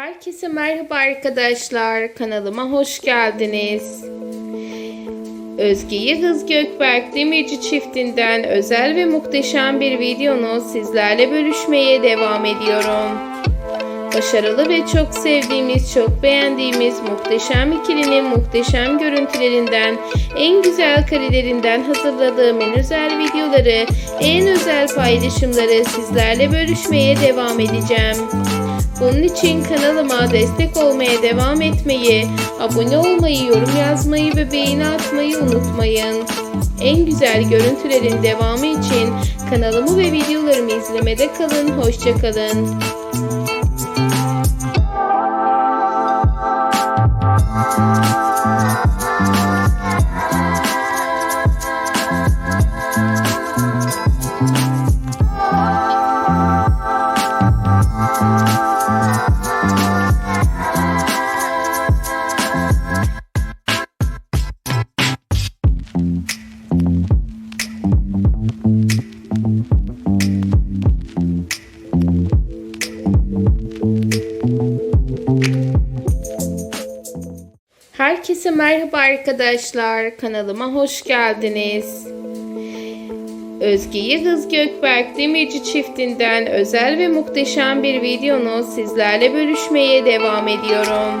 Herkese merhaba arkadaşlar. Kanalıma hoş geldiniz. Özge Yıldız Gökberk Demirci çiftinden özel ve muhteşem bir videonu sizlerle bölüşmeye devam ediyorum. Başarılı ve çok sevdiğimiz, çok beğendiğimiz muhteşem ikilinin muhteşem görüntülerinden, en güzel karelerinden hazırladığım en özel videoları, en özel paylaşımları sizlerle bölüşmeye devam edeceğim. Bunun için kanalıma destek olmaya devam etmeyi, abone olmayı, yorum yazmayı ve beğeni atmayı unutmayın. En güzel görüntülerin devamı için kanalımı ve videolarımı izlemede kalın. Hoşçakalın. Herkese merhaba arkadaşlar. Kanalıma hoş geldiniz. Özge Yıldız Gökberk Demirci çiftinden özel ve muhteşem bir videonu sizlerle bölüşmeye devam ediyorum.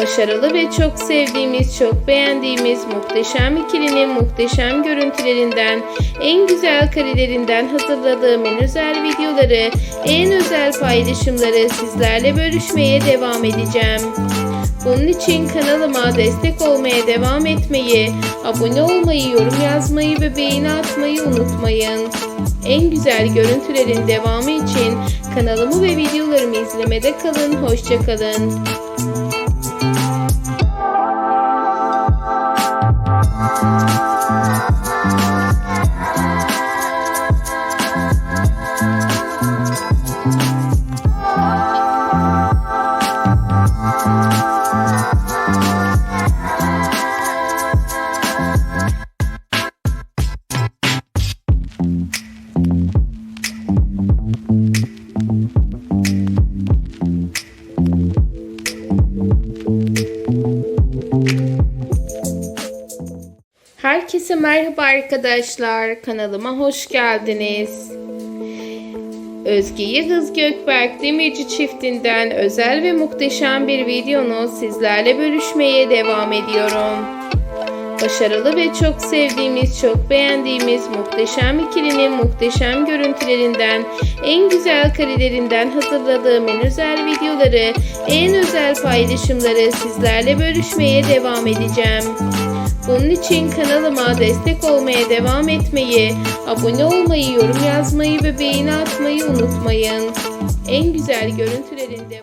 Başarılı ve çok sevdiğimiz, çok beğendiğimiz muhteşem ikilinin muhteşem görüntülerinden, en güzel karelerinden hazırladığım en özel videoları, en özel paylaşımları sizlerle bölüşmeye devam edeceğim. Bunun için kanalıma destek olmaya devam etmeyi, abone olmayı, yorum yazmayı ve beğeni atmayı unutmayın. En güzel görüntülerin devamı için kanalımı ve videolarımı izlemede kalın. Hoşçakalın. Herkese merhaba arkadaşlar. Kanalıma hoş geldiniz. Özge Yıldız Gökberk Demirci çiftinden özel ve muhteşem bir videonu sizlerle bölüşmeye devam ediyorum. Başarılı ve çok sevdiğimiz, çok beğendiğimiz muhteşem ikilinin muhteşem görüntülerinden, en güzel karelerinden hazırladığım en özel videoları, en özel paylaşımları sizlerle bölüşmeye devam edeceğim. Bunun için kanalıma destek olmaya devam etmeyi, abone olmayı, yorum yazmayı ve beğeni atmayı unutmayın. En güzel görüntülerin devam